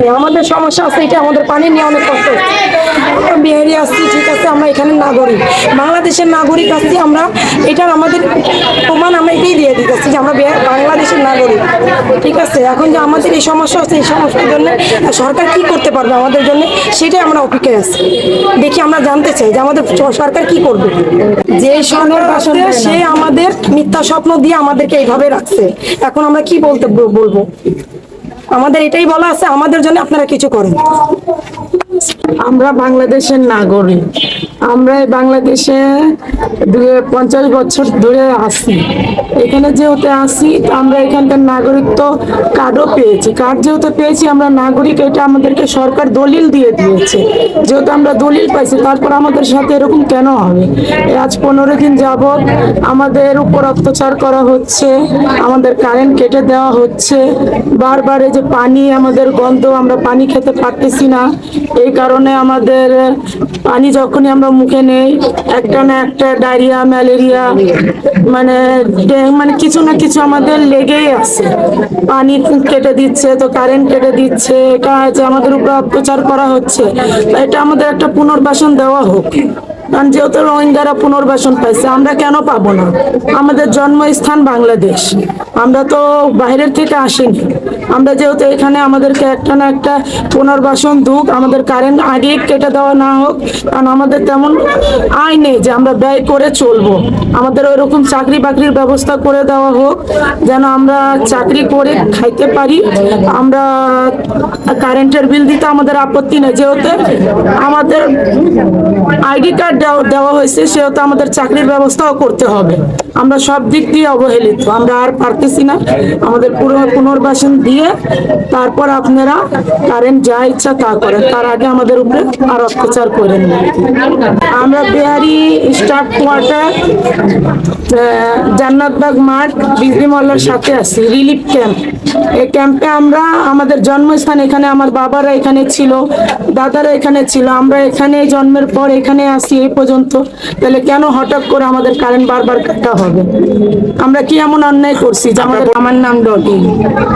আমাদের সমস্যা আছে, এটা আমাদের পানি নিয়ে অনেক কষ্ট। আমরা বিহারি আসছি ঠিক আছে, আমরা এখানে নাগরিক। বাংলাদেশের নাগরিক আসছি আমরা, এটার আমাদের প্রমাণ আমরা এটাই দিয়ে দিতেছি যে আমরা বাংলাদেশের নাগরিক, ঠিক আছে? এখন যে আমাদের এই সমস্যা আছে, এই সমস্যার জন্য সরকার কি করতে পারবে আমাদের জন্য, সেটাই আমরা অপেক্ষায় আছি। দেখি আমরা জানতে চাই যে আমাদের সরকার কি করবে। যে সরকার আসছে সে আমাদের মিথ্যা স্বপ্ন দিয়ে আমাদেরকে এইভাবে রাখছে। এখন আমরা কি বলতে বলব? আমাদের এটাই বলা আছে আমাদের জন্য আপনারা কিছু করেন। আমরা বাংলাদেশের নাগরিক। আমরা বাংলাদেশে পঞ্চাশ বছর ধরে আছি। এখানে যেহেতু আছি আমরা এখানকার নাগরিকত্ব কার্ডও পেয়েছি। কার্ড যেহেতু পেয়েছি, আমরা নাগরিক, এটা আমাদেরকে সরকার দলিল দিয়ে দিয়েছে। যেহেতু আমরা দলিল পাইছি, তারপর আমাদের সাথে এরকম কেন হবে? আজ পনেরো দিন যাবৎ আমাদের উপর অত্যাচার করা হচ্ছে, আমাদের কারেন্ট কেটে দেওয়া হচ্ছে। বারবার এই যে পানি, আমাদের গন্ধ, আমরা পানি খেতে পারতেছি না। এই কারণে আমাদের পানি যখনই আমরা মুখে নেই, একটা না একটা ডায়রিয়া, ম্যালেরিয়া মানে মানে কিছু না কিছু আমাদের লেগেই আছে। পানি কেটে দিচ্ছে, তো কারেন্ট কেটে দিচ্ছে, এটা যে আমাদের উপর অত্যাচার করা হচ্ছে, এটা আমাদের একটা পুনর্বাসন দেওয়া হোক। কারণ যেহেতু রোহিঙ্গারা পুনর্বাসন পাইছে, আমরা কেন পাবো না? আমাদের জন্মস্থান বাংলাদেশ। আমরা তো বাইরের থেকে আসিনি। আমরা যেহেতু এখানে আমাদেরকে একটা না একটা পুনর্বাসন দুক, আমাদের কারেন্ট আগে কেটে দেওয়া না হোক, কারণ আমাদের তেমন আয় নেই যে আমরা ব্যয় করে চলবো। আমাদের ওইরকম চাকরি বাকরির ব্যবস্থা করে দেওয়া হোক, যেন আমরা চাকরি করে খাইতে পারি। আমরা কারেন্টের বিল দিতে আমাদের আপত্তি নেই। যেহেতু আমাদের আইডি কার্ড দেওয়া হয়েছে সেহেতু আমাদের চাকরির ব্যবস্থাও করতে হবে। আমরা সব দিক দিয়ে অবহেলিত। আমরা আর পারতেছি না। আমাদের পুরো পুনর্বাসন দিয়ে তারপর আপনারা কারেন্ট যা ইচ্ছা তা করেন। তার আগে আমাদের উপরে আর অত্যাচার করেন আমরা বিহারি স্টাফ কোয়ার্টার জান্নাতবাগ মাঠ, বিজলি মহল্লার সাথে আছি। Relief camp. এই ক্যাম্পে আমরা আমাদের জন্মস্থান এখানে, আমার বাবারা এখানে ছিল, দাদারা এখানে ছিল। আমরা এখানে জন্মের পর এখানে আসি এই পর্যন্ত। তাহলে কেন হঠাৎ করে আমাদের কারেন্ট বারবার কাটা হবে। আমরা কি এমন অন্যায় করছি যে আমাদের আমার নাম ডটি